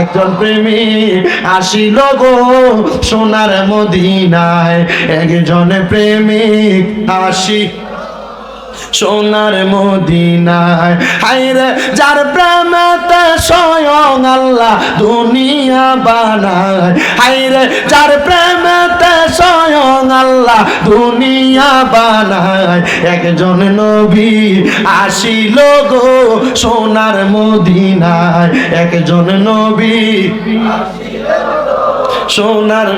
একজন প্রেমিক আসিল গো সোনার মদিনায়। একজন প্রেমিক আসি সোনার মদিনায়। হাইরে যার প্রেমেতে স্বয়ং আল্লাহ দুনিয়া বানায়। হাইরে যার প্রেমেতে স্বয়ং আল্লাহ দুনিয়া বানায়। একজন নবী আসিল গো সোনার মদিনায়। একজন নবী আসিল সোনার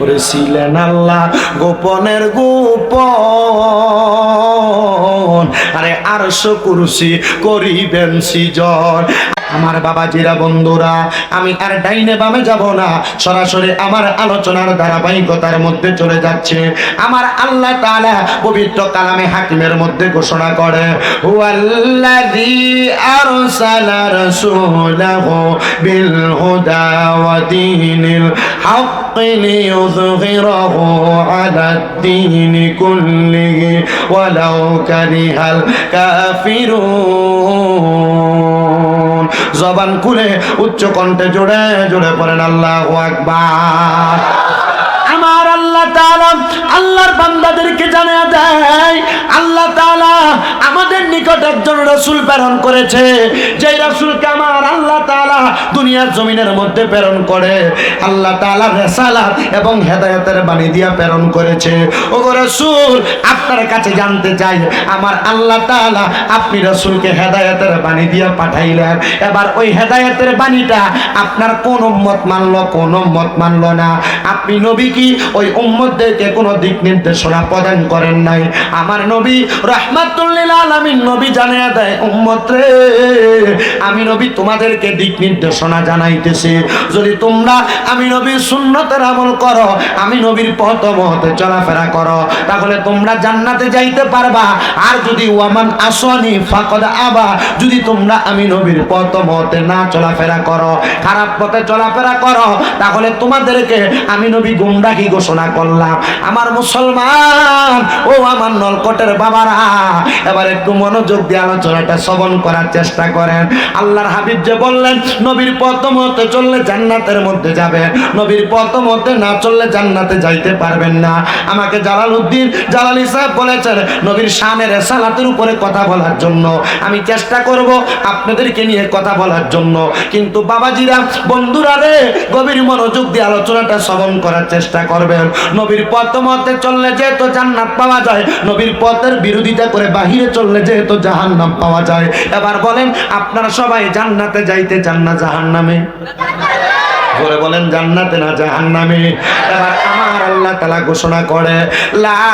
ওরে আল্লাহ গোপনের গোপন। আরে আরশ কুরসি করিবেন সিজন। আমার বাবাজিরা, বন্ধুরা, আমি আর ডাইনে বামে যাব না। সরাসরি আমার আলোচনার ধারাবাহিকতার মধ্যে চলে যাচ্ছে। আমার আল্লাহ তাআলা পবিত্র কালামে হাকিমের মধ্যে ঘোষণা করে, হুয়াল্লাযী আরসালা রাসূলাহু বিল জবান খুলে উচ্চ কণ্ঠে জোরে জোরে পড়েন আল্লাহ আকবার। আমার আল্লাহ তাআলা আল্লাহর বান্দাদেরকে জানিয়ে দেয়, আল্লাহ তাআলা আমাদের নিকট একজন রসুল প্রেরণ করেছে। যে রাসূলকে আমার তাআলা দুনিয়ার জমিনের মধ্যে প্রেরণ করে। আল্লাহ তাআলা রেসালাত এবং হেদায়েতের বাণী দিয়া প্রেরণ করেছে। ও রাসূল, আপনার কাছে জানতে চাই, আমার আল্লাহ তাআলা আপনি রাসূলকে হেদায়েতের বাণী দিয়া পাঠাইলেন। এবার ওই হেদায়েতের বাণীটা আপনার কোন উম্মত মানলো, কোন উম্মত মানলো না। আপনি নবী কি? ওই উম্মতদেরকে কোনো দিক নির্দেশনা প্রদান করেন নাই। আমার নবী রহমাতুল্লিল আলামিন নবী জানিয়ে দেয়, উম্মত রে, আমি নবী তোমাদেরকে দিক নির্দেশনা জানাইতেছি। যদি তোমরা আমি নবীর সুন্নতের আমল করো, আমি নবীর পথ মতে চলাফেরা করো, তাহলে তোমরা জান্নাতে যাইতে পারবা। আর যদি ওয়ামান আসনি ফাকদ আবা, যদি তোমরা আমি নবীর পথ মতে না চলাফেরা করো, খারাপ পথে চলাফেরা করো, তাহলে তোমাদেরকে আমি নবী গুমরাহি ঘোষণা করলাম। আমার মুসলমান, ও আমার নলকটের বাবারা, এবার একটু মনোযোগ দিয়ে আলোচনাটা শ্রবণ করার চেষ্টা করেন। আল্লাহর হাবিব যে বললেন নবীর পথ মতে চললে জান্নাতের মধ্যে যাবে নবীর পথ মতে না চললে জান্নাতে যাইতে পারবেন না। আমাকে জালাল উদ্দিন জালালি সাহেব বলেছেন, নবীর শানের সালাতের উপরে কথা বলার জন্য। আমি চেষ্টা করব আপনাদেরকে নিয়ে কথা বলার জন্য। কিন্তু বাবাজিরা, বন্ধুরা রে, গভীর মনোযোগ দিয়ে আলোচনাটা শ্রবণ করার চেষ্টা করবেন। নবীর পথ মতে চললে যেহেতু জান্নাত পাওয়া যায়, নবীর পথের বিরোধিতা করে বাহিরে চললে যেহেতু জাহান্নাম পাওয়া যায়। এবার বলেন, আপনারা সবাই জান্নাতে যাইতে চান না জাহান্নামে। করে বলেন, জান্নাতে না জাহান্নামে? এবার আমার আল্লাহ তাআলা ঘোষণা করে, লা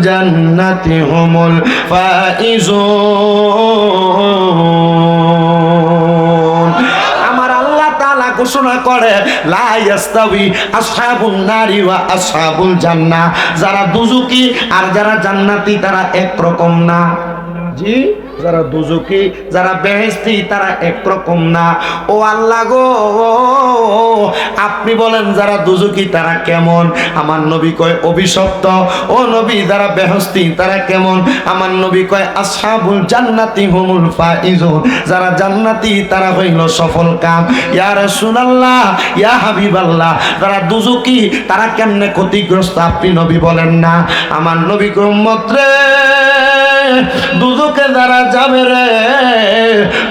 জান্নাতি ঘোষণা করে লাইস্তাবি নারী বা ওয়া আসহাবুল জান্নাহ। যারা দুজুকি আর যারা জান্নাতি তারা একরকম না। জি যারা দুজুকি, যারা বেহেস্তি তারা একরকম না। ও আল্লাহ গো, আপনি বলেন যারা দুজুকি, তারা কেমন? আমার নবী কয় অভিশপ্ত। ও নবী, যারা বেহস্তি তারা কেমন? আমার নবী কয় আসহাবুল জান্নাতি হুমুল যারা জান্নাতি, তারা হইল সফল কাম। ইয়া রাসূলুল্লাহ, ইয়া হাবিবাল্লাহ, যারা দুজুকি, তারা কেমনে ক্ষতিগ্রস্ত? আপনি নবী বলেন না। আমার নবী কয়, উম্মত রে দুদুকে যারা যাবে রে।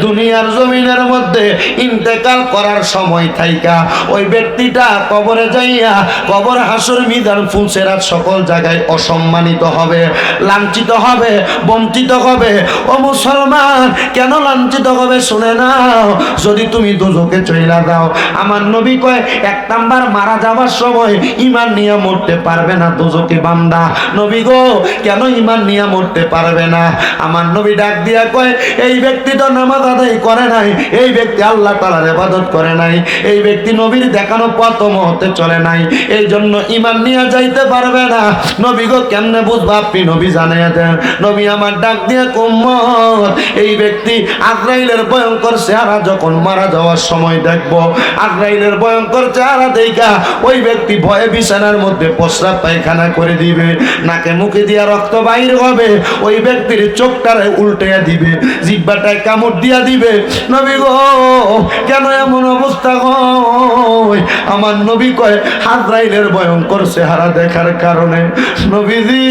দুনিয়ার জমিনের মধ্যে ইন্তেকাল করার সময় থাইকা। ওই ব্যক্তিটা কবরে যাইয়া, কবর হাসুর মিদান ফুলসেরাত সকল জায়গায় অসম্মানিত হবে, লাঞ্ছিত হবে, বঞ্চিত হবে। ও মুসলমান, কেন লাঞ্ছিত হবে শুনে নাও। যদি তুমি দুজকে চইলা দাও, আমার নবী কয়, এক নাম্বার মারা যাওয়ার সময় ইমান নিয়ে মরতে পারবে না দুজকে বান্দা। নবী গো, কেন ইমান নিয়ে মরতে পারবে না। আমার নবী ডাক দিয়া কয়, এই ব্যক্তি তো নামাজ আদায় করে নাই। এই ব্যক্তি আল্লাহ তালার ইবাদত করে নাই। এই ব্যক্তি নবীর দেখানো পথ মতে চলে নাই। এই জন্য ইমান নিয়ে যাইতে পারবে না। নবী গো, কেমনে বুঝব আপনি নবী জানাইয়া দেন। নবী আমার ডাক দিয়ে কুম্মত এই ব্যক্তি আজরাইলের ভয়ঙ্কর চেহারা যখন মারা যাওয়ার সময় দেখব। আজরাইলের ভয়ঙ্কর চেহারা দেখা ওই ব্যক্তি ভয়ে বিছানার মধ্যে প্রস্রাব পায়খানা করে দিবে। নাকে মুখে দিয়া রক্ত বাইর হবে। ওই ব্যক্তির চোখটারে উল্টে দিবে, জিব্বাটায় কামড় দিয়া দিবে। নবী গো, কেন এমন অবস্থা হয় আমার নবী কয়, হাজরাইলের ভয়ঙ্কর চেহারা দেখার কারণে। নবীজি,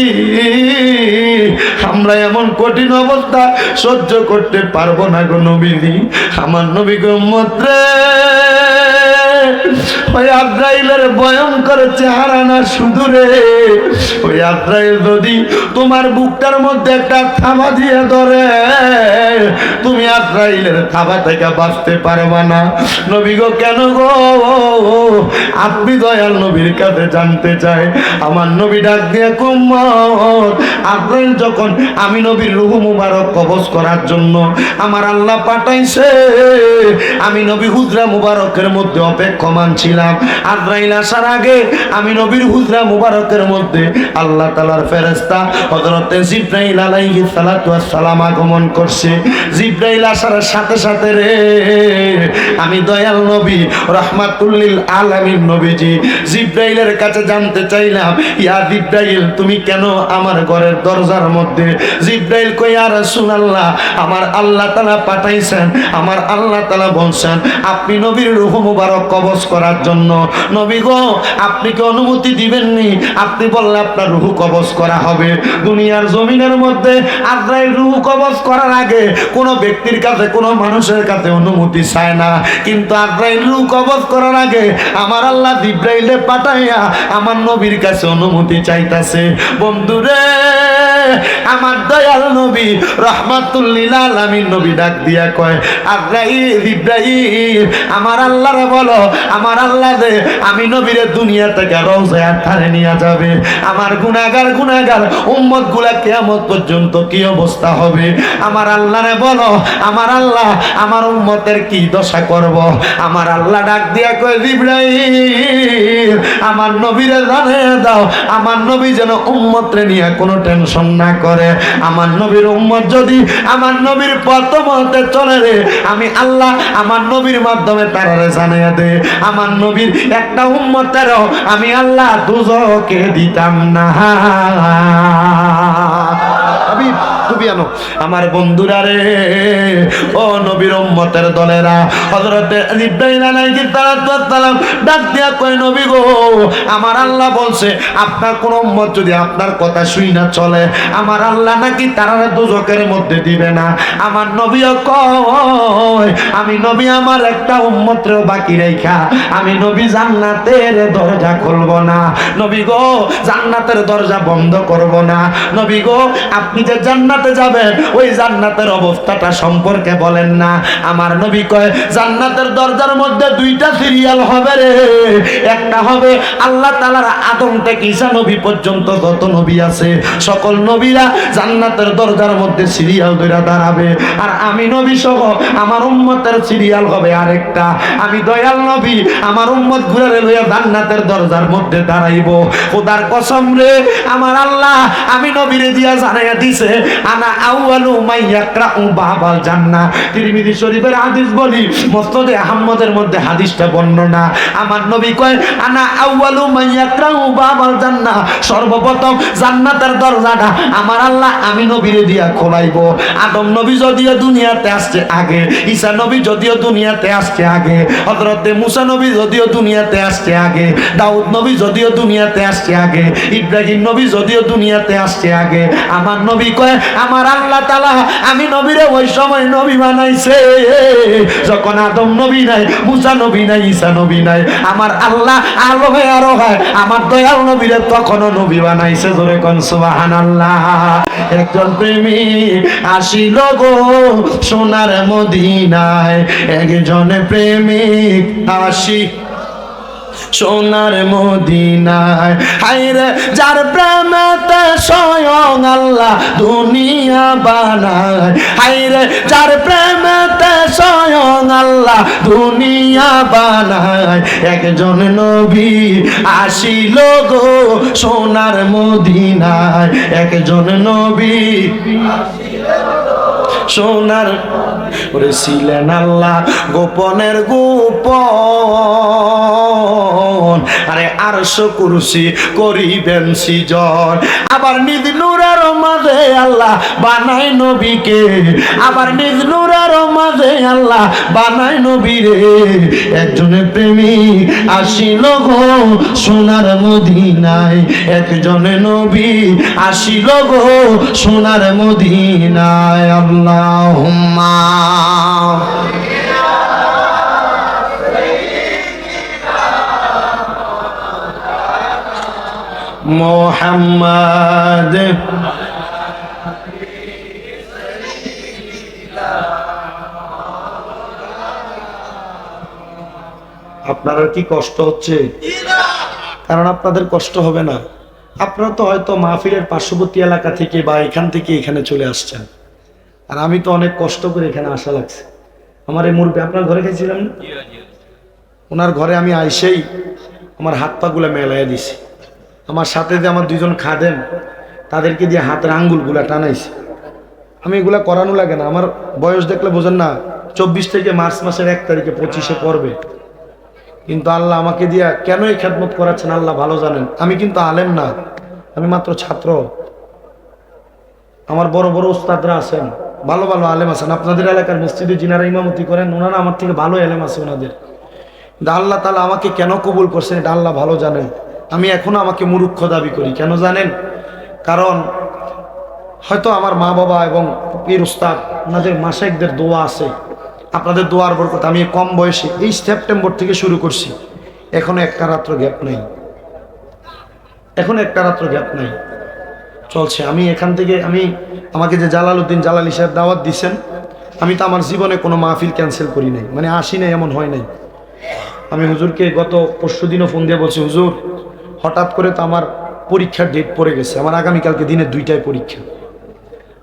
আমরা এমন কঠিন অবস্থা সহ্য করতে পারব না গো নবীজি। আমার নবী গো মত্রে ওই আব্রাইলের ভয়ঙ্কর চেহারা না শুধু রে। ওই আব্রাইল যদি তোমার বুকটার মধ্যে একটা থামা দিয়ে ধরে, তুমি আব্রাইলের থাবা থেকে বাঁচতে পারবা না। নবী গো, কেন গো? আপনি দয়াল নবীর কাছে জানতে চাই। আমার নবী ডাক দিয়ে কুম্মত আব্রাইল যখন আমি নবীর রুহু মুবারক কবজ করার জন্য আমার আল্লাহ পাঠাইছে, আমি নবী হুজরা মুবারকের মধ্যে অপেক্ষমান ছিলাম। আজরাইল আসার আগে আমি নবীর হুজরা মুবারকের মধ্যে আল্লাহ তালার ফেরেস্তা হযরতে জিব্রাইল আলাইহিস সালাতু সালাম আগমন করছে। জিব্রাইল আসার সাথে সাথে রে, আমি দয়াল নবী, রহমাতুল্লিল আলামিন নবীজি, জিব্রাইলের কাছে জানতে চাইলাম, ইয়া জিব্রাইল, তুমি কেন আমার ঘরের দরজার মধ্যে? জিব্রাইল কই আর রাসূলুল্লাহ, আমার আল্লাহ তাআলা পাঠাইছেন, আমার আল্লাহ তাআলা বলছেন, আপনি নবীর রূহ মুবারক কবজ করার জন্য, নবী গো, আপনি কি অনুমতি দিবেননি? আপনি বললে আপনার রূহ কবজ করা হবে। দুনিয়ার জমিনের মধ্যে আজরাইল রূহ কবজ করার আগে কোনো ব্যক্তির কাছে কোনো মানুষের কাছে অনুমতি চায় না। কিন্তু আব্রাইল রু কবজ করার আগে আমার আল্লাহ ইব্রাইলে পাঠাইয়া আমার নবীর কাছে অনুমতি চাইতাছে। বন্ধুরে আমার দয়াল নবী রহমাতুল্লিল আলামিন নবী ডাক দিয়া কয় আজরাইল ইব্রাহিম, আমার আল্লাহরে বলো, আমার আল্লাহ দে, আমি নবীরে দুনিয়া থেকে রওজায় ধারে নিয়ে যাবে। আমার গুনাহগার গুনাহগার উম্মতগুলা কিয়ামত পর্যন্ত কি অবস্থা হবে? আমার আল্লাহরে বলো, আমার আল্লাহ, আমার উম্মতের কি দশা করব? আমার আল্লাহ ডাক দিয়া কয়, ইব্রাহিম আমার নবীরে জানিয়ে দাও আমার নবী যেন উম্মতরে নিয়ে কোনো টেনশন না করে। আমার নবীর উম্মত যদি আমার নবীর পথমতে চলে রে আমি আল্লাহ আমার নবীর মাধ্যমে তারারে জানিয়ে দে। আমার নবীর একটা উম্মতেরও আমি আল্লাহ দুজকে দিতাম না। হাবিব, তুমি আনো। আমার বন্ধুরা রে ও নবীর উম্মতের দলেরা, হযরতে ইব্রাহিম আলাইহিস সালাম ডাক কই নবী গো, আমার আল্লাহ বলছে, আপনার কোন উম্মত যদি আপনার কথা শুই না চলে, আমার আল্লাহ নাকি তারা দুজকের মধ্যে দিবে না। আমার নবীও কয়, আমি নবী আমার একটা উম্মতেরও বাকি রেখা আমি নবী জান্নাতের দরজা খুলব না। নবী গো, জান্নাতের দরজা বন্ধ করব না। নবী গো, আপনি যে জান্নাতে যাবেন, ওই জান্নাতের অবস্থাটা সম্পর্কে বলেন না, আমার নবী কয়, জান্নাতের দরজার মধ্যে দুইটা সিরিয়াল হবে রে। একটা হবে আল্লাহ তাআলার আদম থেকে ঈসা নবী পর্যন্ত যত নবী আছে, সকল নবীরা জান্নাতের দরজার মধ্যে সিরিয়াল ধরে দাঁড়াবে। আর আমি নবী সহ, আমার উম্মতের সিরিয়াল হবে আরেকটা। আমি দয়াল নবী, আমার উম্মত ঘুরে লইয়া জান্নাতের দরজার মধ্যে দাঁড়াইব। খোদার কসম রে, আমার আল্লাহ, আমি নবীরে দিয়া জানাইয়া দিছে, আনা আউয়ালু মাইয়াকরাউ বাবাল জান্নাহ তিরমিজি শরীফের হাদিস বলি আহমদের মধ্যে হাদিসটা বর্ণনা। আমার নবী কয়, আনা আউয়ালু মাইয়াকরাউ বাবাল জান্নাহ। সর্বপ্রথম জান্নাতের দরজাটা আমার আল্লাহ, আমি নবীরে দিয়া খোলাইবো। আদম নবী যদিও দুনিয়াতে আসছে আগে, ঈসা নবী যদিও দুনিয়াতে আসছে আগে, হযরতে মুসা নবী যদিও দুনিয়াতে আসছে আগে, দাউদ নবী যদিও দুনিয়াতে আসছে আগে, ইব্রাহিম নবী যদিও দুনিয়াতে আসছে আগে। আমার নবী কয়, আমার আল্লাহ তাআলা, আমি নবীরে ওই সময় নবী বানাইছে যখন আদম নবী নাই, মুসা নবী নাই, ঈসা নবী নাই, আমার আল্লাহ আলো হয় আরও হয়, আমার দয়াল নবীরে তখনও নবী বানাইছে জোরে কোন, সুবহানাল্লাহ। একজন প্রেমী আসিল গো সোনার মদিনায় একজন প্রেমিক আসি সোনার মদিনায়। হাইরে যার প্রেমেতে সয় আল্লাহ দুনিয়া বানায়। হাইরে যার প্রেমেতে স্বয়ং আল্লাহ দুনিয়া বানায়। একজন নবী আসিল গো সোনার মদিনায়। একজন নবী সোনার ওরে ছিলেন আল্লাহ গোপনের গোপন। আরে আরশ কুরসি করিবেন সিজন। আবার নিজ নূরের মাঝে আল্লাহ বানায় নবীকে। আবার নিজ নূরের মাঝে আল্লাহ বানায় নবীরে। একজনের প্রেমিক আসিল গো সোনার মদিনায়। একজনে নবী আসিল গো সোনার মদিনায়। আল্লাহ মোহাম্মদ আপনার কি কষ্ট হচ্ছে? কারণ আপনাদের কষ্ট হবে না। আপনারা তো হয়তো মাহফিলের পার্শ্ববর্তী এলাকা থেকে বা এখান থেকে এখানে চলে আসছেন। আর আমি তো অনেক কষ্ট করে এখানে আসা লাগছে। আমার এই মুরব্বী, আপনার ঘরে গেছিলাম না? ওনার ঘরে আমি আইসেই আমার হাত পাগুলো মেলাইয়া দিছি। আমার সাথে যে আমার দুজন খাদেন তাদেরকে দিয়ে হাতের আঙ্গুলগুলা টানাইছি। আমি এগুলা করানো লাগে না। আমার বয়স দেখলে বোঝেন না, চব্বিশ থেকে মার্চ মাসের এক তারিখে পঁচিশে পড়বে। কিন্তু আল্লাহ আমাকে দিয়া কেন এই খেদমত করাচ্ছেন আল্লাহ ভালো জানেন। আমি কিন্তু আলেম না, আমি মাত্র ছাত্র। আমার বড় বড় উস্তাদরা আছেন। ভালো ভালো আলেম আছেন। আপনাদের এলাকার মসজিদে যিনারা ইমামতি করেন, ওনারা আমার থেকে ভালো আলেম আছে ওনাদের। কিন্তু আল্লাহ তালা আমাকে কেন কবুল করছেন এটা আল্লাহ ভালো জানেন। আমি এখনও আমাকে মুরুক্ষ দাবি করি। কেন জানেন? কারণ হয়তো আমার মা বাবা এবং পীর উস্তাদ, ওনাদের মাসাইকদের দোয়া আছে। আপনাদের দোয়ার বরকত, আমি কম বয়সে এই সেপ্টেম্বর থেকে শুরু করছি। এখনও একটা রাত্র গ্যাপ নেই। এখন একটা রাত্র গ্যাপ নাই। চলছে। আমি এখান থেকে, আমি আমাকে যে জালালউদ্দিন জালালি সাহেব দাওয়াত দিছেন, আমি তো আমার জীবনে কোনো মাহফিল ক্যান্সেল করি নাই। মানে আসি নাই, এমন হয় নাই। আমি হুজুরকে গত পরশু দিনও ফোন দিয়ে বলছি, হুজুর, হঠাৎ করে তো আমার পরীক্ষার ডেট পড়ে গেছে। আমার আগামীকালকে দিনে দুইটায় পরীক্ষা।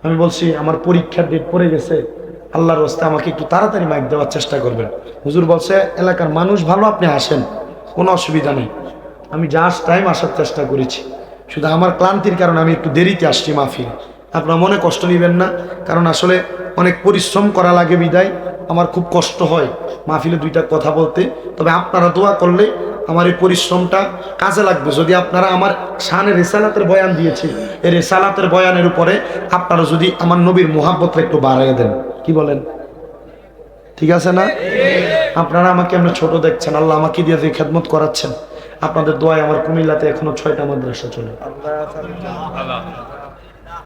আমি বলছি, আমার পরীক্ষার ডেট পড়ে গেছে। আল্লাহর রাস্তে আমাকে একটু তাড়াতাড়ি মাইক দেওয়ার চেষ্টা করবেন। হুজুর বলছে, এলাকার মানুষ ভালো, আপনি আসেন। কোনো অসুবিধা নেই। আমি জাস্ট টাইম আসার চেষ্টা করেছি। শুধু আমার ক্লান্তির কারণে আমি একটু দেরিতে আসছি মাহফিল। আপনার মনে কষ্ট নেবেন না, কারণ আসলে অনেক পরিশ্রম করা লাগে বিদায়। আমার খুব কষ্ট হয় মাহফিলে দুইটা কথা বলতে। তবে আপনারা দোয়া করলে আমার এই পরিশ্রমটা কাজে লাগবে। যদি আপনারা আমার শানে রেসালাতের বয়ান দিয়েছে এই রেসালাতের বয়ানের উপরে আপনারা যদি আমার নবীর মোহাব্বতটা একটু বাড়াইয়া দেন। কি বলেন? ঠিক আছে না? আপনারা আমাকে এমনি ছোট দেখছেন, আল্লাহ আমাকে দিয়ে যে খেদমত করাচ্ছেন। আপনাদের দোয়ায় আমার কুমিল্লাতে এখনও ছয়টা মাদ্রাসা চলে।